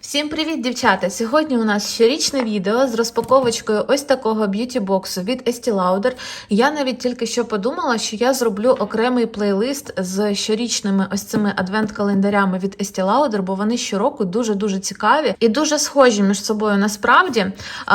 Всім привіт, дівчата! Сьогодні у нас щорічне відео з розпаковочкою ось такого б'юті-боксу від Estee Lauder. Я навіть тільки що подумала, що я зроблю окремий плейлист з щорічними ось цими адвент-календарями від Estee Lauder, бо вони щороку дуже-дуже цікаві і дуже схожі між собою насправді.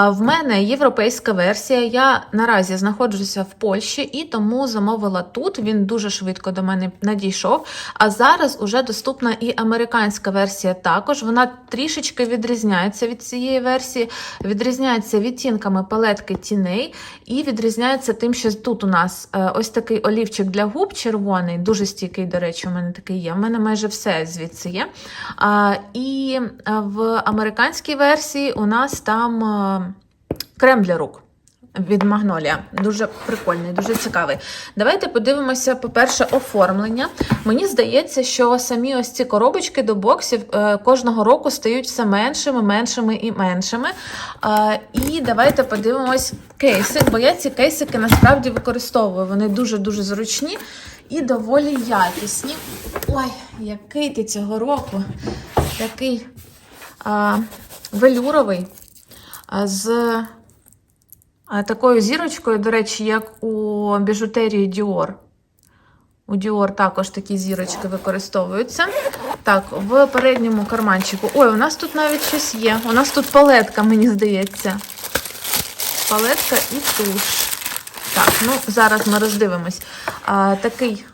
В мене європейська версія. Я наразі знаходжуся в Польщі і тому замовила тут. Він дуже швидко до мене надійшов. А зараз уже доступна і американська версія також. Вона трішечки відрізняється від цієї версії, відрізняється відтінками палетки тіней і відрізняється тим, що тут у нас е, ось такий олівчик для губ червоний, дуже стійкий, до речі, у мене такий є. У мене майже все звідси є. І е, в американській версії у нас там е, крем для рук. Від Магнолія. Дуже прикольний, дуже цікавий. Давайте подивимося, по-перше, оформлення. Мені здається, що самі ось ці коробочки до боксів е, кожного року стають все меншими, меншими і меншими. Е, і давайте подивимось кейси, бо я ці кейсики насправді використовую. Вони дуже-дуже зручні і доволі якісні. Ой, який ти цього року такий е, велюровий з. Такою зірочкою, до речі, як у біжутерії Dior. У Dior також такі зірочки використовуються. Так, в передньому карманчику. Ой, у нас тут навіть щось є. У нас тут палетка, мені здається. Палетка і туш. Так, ну зараз ми роздивимось. А, такий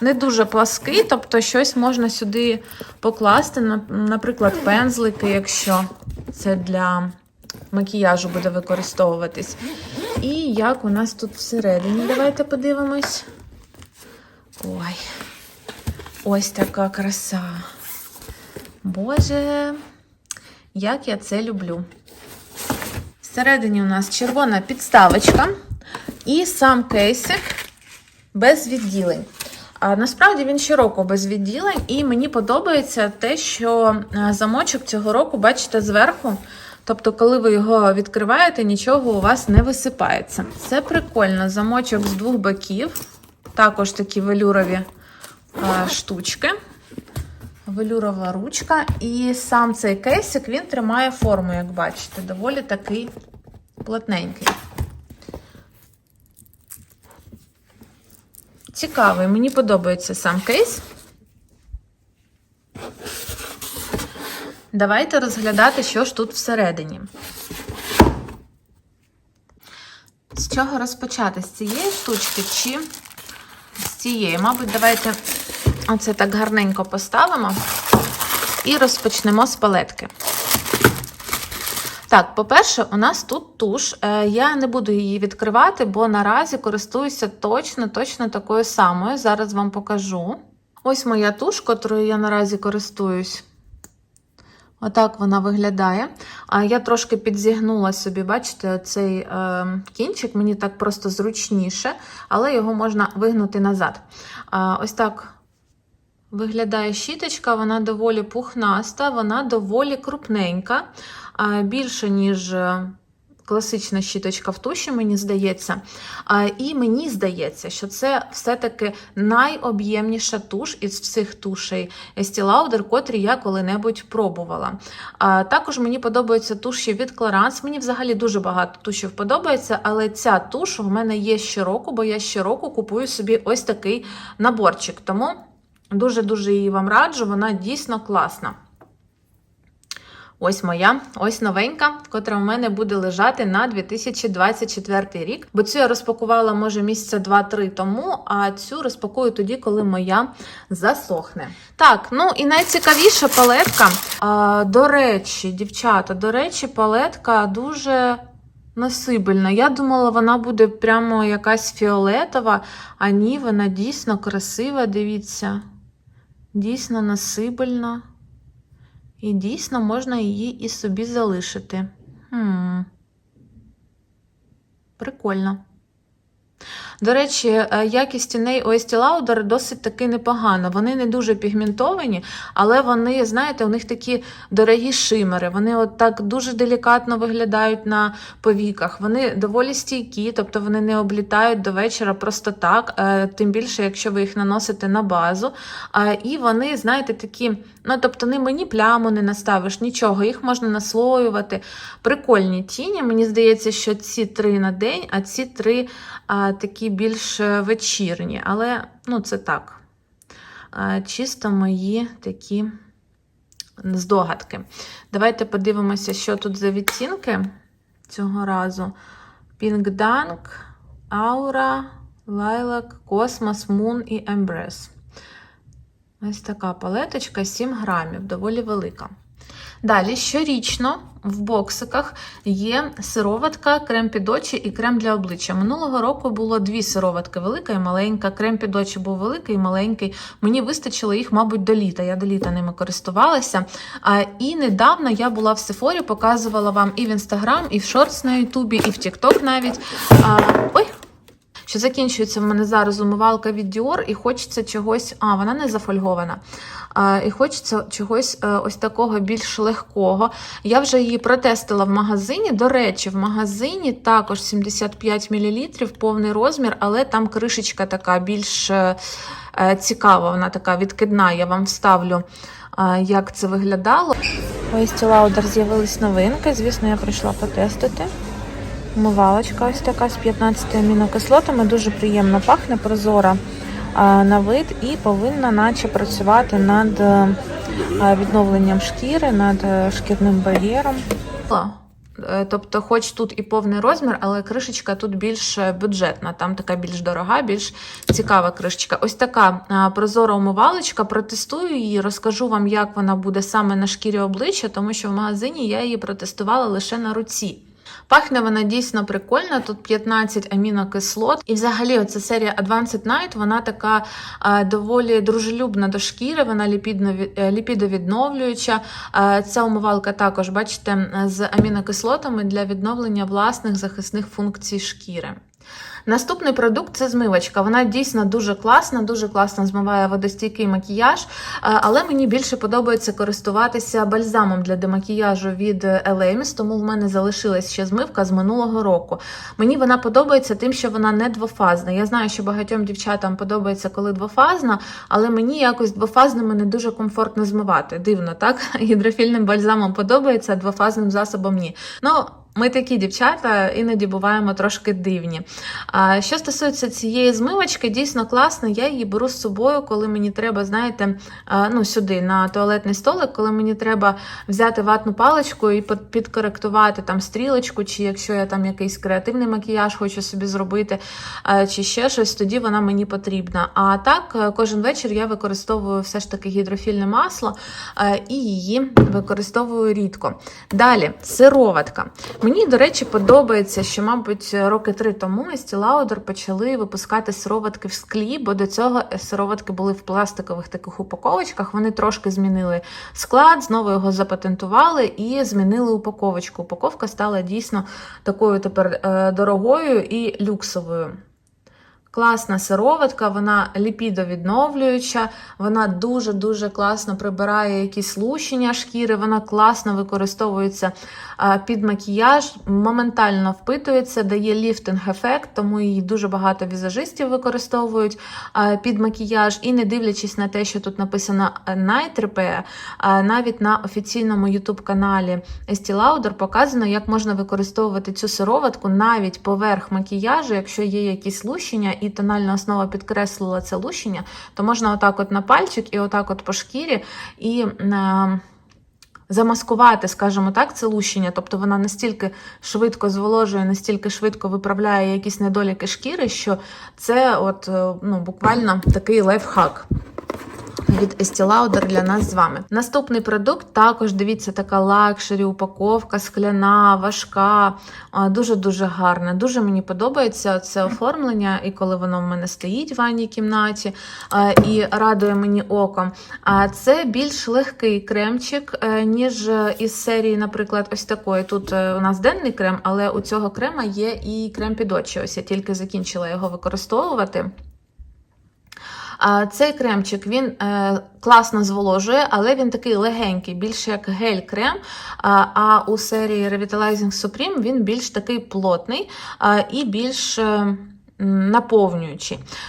не дуже плаский, тобто щось можна сюди покласти, наприклад, пензлики, якщо це для макіяжу буде використовуватись. І як у нас тут всередині, давайте подивимось. Ой, ось така краса. Боже, як я це люблю. Всередині у нас червона підставочка і сам кейсик без відділень. А насправді він щороку без відділень, і мені подобається те, що е, замочок цього року, бачите, зверху. Тобто, коли ви його відкриваєте, нічого у вас не висипається. Це прикольно. Замочок з двох боків. Також такі велюрові е, штучки. Велюрова ручка. І сам цей кейсик він тримає форму, як бачите, доволі такий плотненький. Цікавий, мені подобається сам кейс. Давайте розглядати, що ж тут всередині. З чого розпочати? З цієї штучки чи з цієї? Мабуть, давайте оце так гарненько поставимо і розпочнемо з палетки. Так, по-перше, у нас тут туш. Е, Я не буду її відкривати, бо наразі користуюся точно, точно такою самою. Зараз вам покажу. Ось моя туш, котрою я наразі користуюсь. Отак вона виглядає. А я трошки підзігнула собі, бачите, цей е, кінчик, мені так просто зручніше, але його можна вигнути назад. А, ось так виглядає щіточка, вона доволі пухнаста, вона доволі крупненька, більше, ніж. Класична щіточка в туші, мені здається. І мені здається, що це все-таки найоб'ємніша туш із всіх тушей Estee Lauder, котрі я коли-небудь пробувала. Також мені подобаються туші від Clarins. Мені взагалі дуже багато тушів подобається, але ця туш у мене є щороку, бо я щороку купую собі ось такий наборчик. Тому дуже-дуже її вам раджу, вона дійсно класна. Ось моя, ось новенька, котра в мене буде лежати на 2024 рік. Бо цю я розпакувала, може, місяця 2-3 тому, а цю розпакую тоді, коли моя засохне. Так, ну і найцікавіша палетка. А, до речі, дівчата, до речі, палетка дуже. Насибельна. Я думала, вона буде прямо якась фіолетова, а ні, вона дійсно красива, дивіться. Дійсно насибельна. І дійсно можна її і собі залишити. Хм. Прикольно. До речі, е, якість тіней у Estee Lauder досить таки непогана. Вони не дуже пігментовані, але вони, знаєте, у них такі дорогі шимери. Вони от так дуже делікатно виглядають на повіках. Вони доволі стійкі, тобто вони не облітають до вечора просто так. е, Тим більше, якщо ви їх наносите на базу. І вони, знаєте, такі, ну тобто не мені пляму не наставиш, нічого, їх можна наслоювати. Прикольні тіні. Мені здається, що ці три на день, а ці три такі більш е, вечірні. Але ну, це так. Чисто мої такі здогадки. Давайте подивимося, що тут за відтінки цього разу. Pink Dunk, Aura, Lilac, Cosmos, Moon і Embrace. Ось така палеточка 7 грамів, доволі велика. Далі щорічно в боксиках є сироватка, крем під очі і крем для обличчя. Минулого року було дві сироватки велика і маленька. Крем під очі був великий і маленький. Мені вистачило їх, мабуть, до літа. Я до літа ними користувалася. І недавно я була в Сефорі, показувала вам і в інстаграм, і в шортс на Ютубі, і в Тікток навіть. Ой, що закінчується в мене зараз умивалка від Dior, і хочеться чогось. А, вона не зафольгована. І хочеться чогось е, ось такого більш легкого. Я вже її протестила в магазині. До речі, в магазині також 75 мл, повний розмір, але там кришечка така більш е, е, цікава, вона така відкидна. Я вам вставлю, як це виглядало. У Estee Lauder з'явились новинки. Звісно, я прийшла потестити. Умивалочка ось така з 15 амінокислотами. Дуже приємно пахне, прозора на вид і повинна наче працювати над е, відновленням шкіри, над е, шкірним бар'єром. Е, Тобто, хоч тут і повний розмір, але кришечка тут більш е, бюджетна, там така більш дорога, більш цікава кришечка. Ось така прозора умивалочка. Протестую її, розкажу вам, як вона буде саме на шкірі обличчя, тому що в магазині я її протестувала лише на руці. Пахне вона дійсно прикольно. Тут 15 амінокислот. І взагалі, оця серія Advanced Night, вона така е, доволі дружелюбна до шкіри, вона ліпідно, е, ліпідовідновлююча. Е, ця умивалка також, бачите, з амінокислотами для відновлення власних захисних функцій шкіри. Наступний продукт це змивачка. Вона дійсно дуже класна, дуже класно змиває водостійкий макіяж, е, але мені більше подобається користуватися бальзамом для демакіяжу від Elemis, тому в мене залишилась ще змивка з минулого року. Мені вона подобається тим, що вона не двофазна. Я знаю, що багатьом дівчатам подобається, коли двофазна, але мені якось двофазними не дуже комфортно змивати. Дивно, так? Гідрофільним бальзамом подобається, а двофазним засобом ні. Ну, ми такі дівчата іноді буваємо трошки дивні. А що стосується цієї змивочки, дійсно класно. Я її беру з собою, коли мені треба, знаєте, ну сюди на туалетний столик, коли мені треба взяти ватну паличку і підкоректувати там стрілочку, чи якщо я там якийсь креативний макіяж хочу собі зробити, чи ще щось, тоді вона мені потрібна. А так, е, кожен вечір я використовую все ж таки гідрофільне масло е, і її використовую рідко. Далі, сироватка. Мені, до речі, подобається, що, мабуть, роки три тому Estee Lauder почали випускати сироватки в склі, бо до цього сироватки були в пластикових таких упаковочках. Вони трошки змінили склад, знову його запатентували і змінили упаковочку. Упаковка стала дійсно такою тепер е, дорогою і люксовою. Класна сироватка, вона ліпідовідновлююча, вона дуже-дуже класно прибирає якісь лущення шкіри, вона класно використовується під макіяж, моментально впитується, дає ліфтинг-ефект, тому її дуже багато візажистів використовують під макіяж. І не дивлячись на те, що тут написано Night Repair, навіть на офіційному YouTube каналі Estee Lauder показано, як можна використовувати цю сироватку навіть поверх макіяжу, якщо є якісь лущення, і тональна основа підкреслила це лущення, то можна отак от на пальчик і отак от по шкірі і. е, Замаскувати, скажімо так, це лущення, тобто вона настільки швидко зволожує, настільки швидко виправляє якісь недоліки шкіри, що це от, е, ну, буквально такий лайфхак. Від Estee Lauder для нас з вами. Наступний продукт також дивіться, така лакшері, упаковка, скляна, важка, дуже-дуже гарна. Дуже мені подобається це оформлення, і коли воно в мене стоїть в ванній кімнаті і радує мені око. А це більш легкий кремчик, е, ніж із серії, наприклад, ось такої. Тут е, у нас денний крем, але у цього крема є і крем під очі. Ось я тільки закінчила його використовувати. Цей кремчик він е, класно зволожує, але він такий легенький, більше як гель-крем. А, у серії Revitalizing Supreme він більш такий плотний і більш.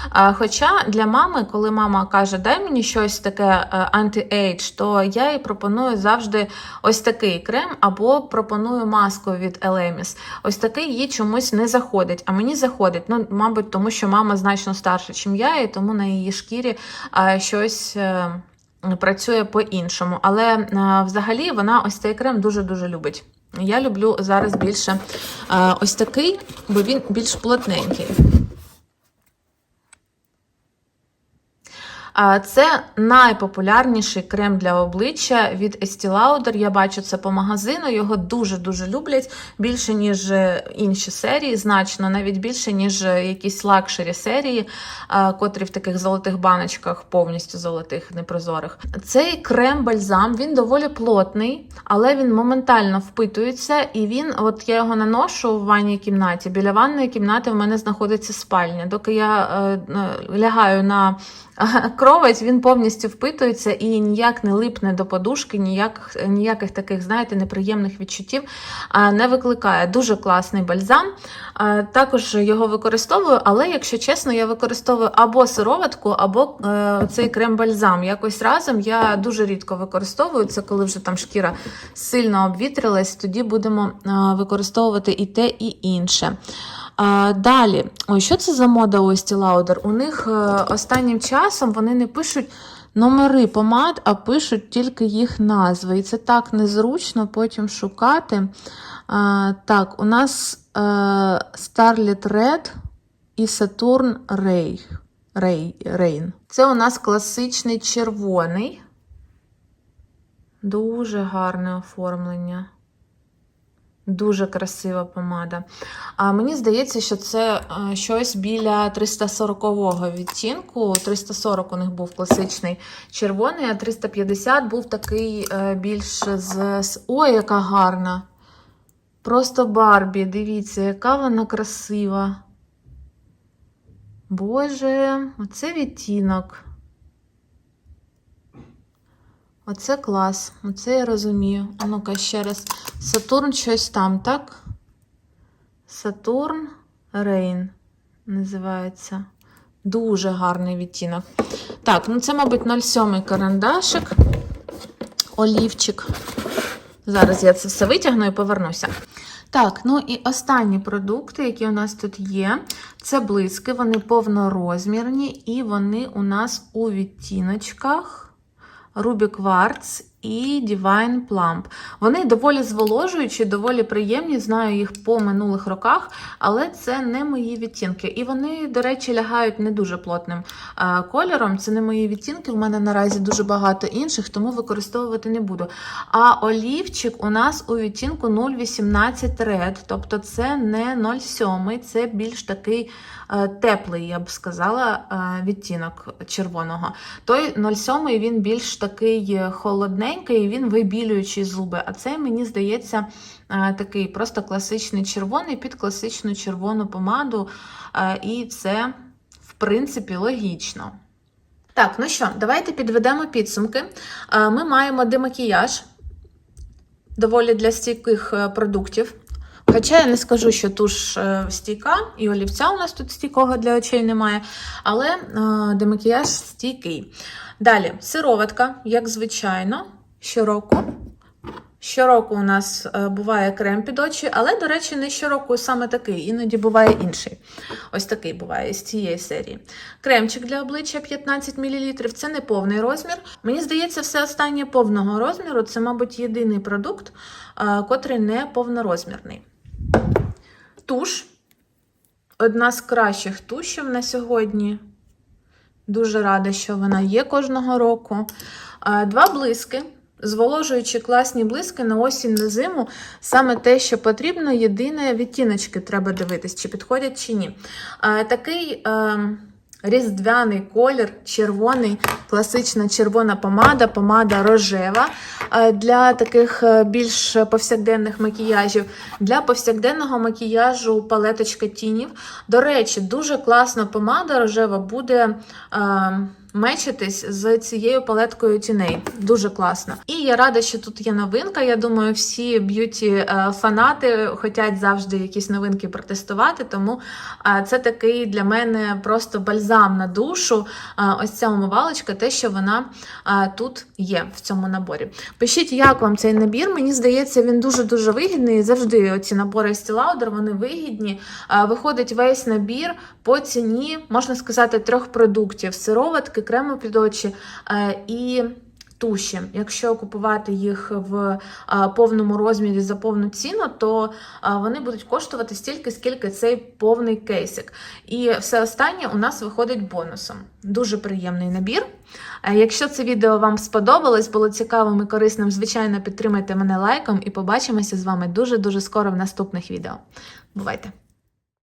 А, Хоча для мами, коли мама каже, дай мені щось таке е, анти-ейдж, то я їй пропоную завжди ось такий крем, або пропоную маску від Elemis. Ось такий їй чомусь не заходить, а мені заходить. Ну, мабуть, тому що мама значно старша, ніж я, і тому на її шкірі щось. е, Працює по-іншому, але е, взагалі вона ось цей крем дуже-дуже любить. Я люблю зараз більше е, ось такий, бо він більш плотненький. А, Це найпопулярніший крем для обличчя від Estee Lauder. Я бачу це по магазину. Його дуже-дуже люблять. Більше, ніж інші серії, значно, навіть більше, ніж якісь лакшері серії, котрі в таких золотих баночках, повністю золотих, непрозорих. Цей крем-бальзам він доволі плотний, але він моментально впитується, і він, от я його наношу в ванній кімнаті. Біля ванної кімнати в мене знаходиться спальня. Доки я е, е, лягаю на кровать, він повністю впитується і ніяк не липне до подушки, ніяк, ніяких таких, знаєте, неприємних відчуттів не викликає. Дуже класний бальзам. Також його використовую, але, якщо чесно, я використовую або сироватку, або е, цей крем-бальзам. Якось разом я дуже рідко використовую це, коли вже там шкіра сильно обвітрилась, тоді будемо е, використовувати і те, і інше. А, Далі, ой, що це за мода Estee Lauder? У них е, останнім часом вони не пишуть номери помад, а пишуть тільки їх назви. І це так незручно потім шукати. А, Так, у нас е, Starlit Red і Saturn Ray. Ray, Rain. Це у нас класичний червоний. Дуже гарне оформлення. Дуже красива помада. А мені здається, що це е, щось біля 340-го відтінку. 340 у них був класичний червоний, а 350 був такий е, більш з. Ой, яка гарна! Просто Барбі, дивіться, яка вона красива. Боже, оце відтінок. Оце клас, оце я розумію. А ну-ка ще раз. Сатурн щось там, так? Сатурн Рейн називається. Дуже гарний відтінок. Так, ну це, мабуть, 07 карандашик, олівчик. Зараз я це все витягну і повернуся. Так, ну і останні продукти, які у нас тут є, це блиски, вони повнорозмірні, і вони у нас у відтіночках. Ruby Quartz і Divine Plump. Вони доволі зволожуючі, доволі приємні, знаю їх по минулих роках, але це не мої відтінки. І вони, до речі, лягають не дуже плотним е, кольором. Це не мої відтінки. У мене наразі дуже багато інших, тому використовувати не буду. А олівчик у нас у відтінку 0,18 Red, тобто це не 0,7, це більш такий е, теплий, я б сказала, е, відтінок червоного. Той 0,7 він більш такий холодненький, він вибілюючий зуби. А цей, мені здається, е, такий просто класичний червоний під класичну червону помаду. Е, І це, в принципі, логічно. Так, ну що, давайте підведемо підсумки. Е, Ми маємо демакіяж, доволі для стійких продуктів. Хоча я не скажу, що туш стійка, і олівця у нас тут стійкого для очей немає, але демакіяж стійкий. Далі, сироватка, як звичайно, щороку. Щороку у нас е, буває крем під очі, але, до речі, не щороку саме такий, іноді буває інший. Ось такий буває з цієї серії. Кремчик для обличчя 15 мл це не повний розмір. Мені здається, все останнє повного розміру це, мабуть, єдиний продукт, е, котрий не повнорозмірний. Туш. Одна з кращих тушів на сьогодні. Дуже рада, що вона є кожного року. Е, Два блиски. Зволожуючи класні блиски на осінь на зиму, саме те, що потрібно, єдине відтіночки треба дивитись, чи підходять чи ні. Е, такий е, різдвяний колір, червоний, класична червона помада, помада рожева е, для таких е, більш повсякденних макіяжів. Для повсякденного макіяжу палеточка тінів. До речі, дуже класна помада рожева буде. Е, мечитись з цією палеткою тіней. Дуже класно. І я рада, що тут є новинка. Я думаю, всі б'юті фанати хочуть завжди якісь новинки протестувати. Тому е, це такий для мене просто бальзам на душу. Е, Ось ця умивалочка, те, що вона е, тут є в цьому наборі. Пишіть, як вам цей набір. Мені здається, він дуже-дуже вигідний. Завжди ці набори Estee Lauder, вони вигідні. Е, Виходить весь набір по ціні, можна сказати, трьох продуктів: сироватки, крему під очі е, і. Туші, якщо купувати їх в повному розмірі за повну ціну, то вони будуть коштувати стільки, скільки цей повний кейсик. І все останнє у нас виходить бонусом. Дуже приємний набір. Е, Якщо це відео вам сподобалось, було цікавим і корисним, звичайно, підтримайте мене лайком і побачимося з вами дуже-дуже скоро в наступних відео. Бувайте!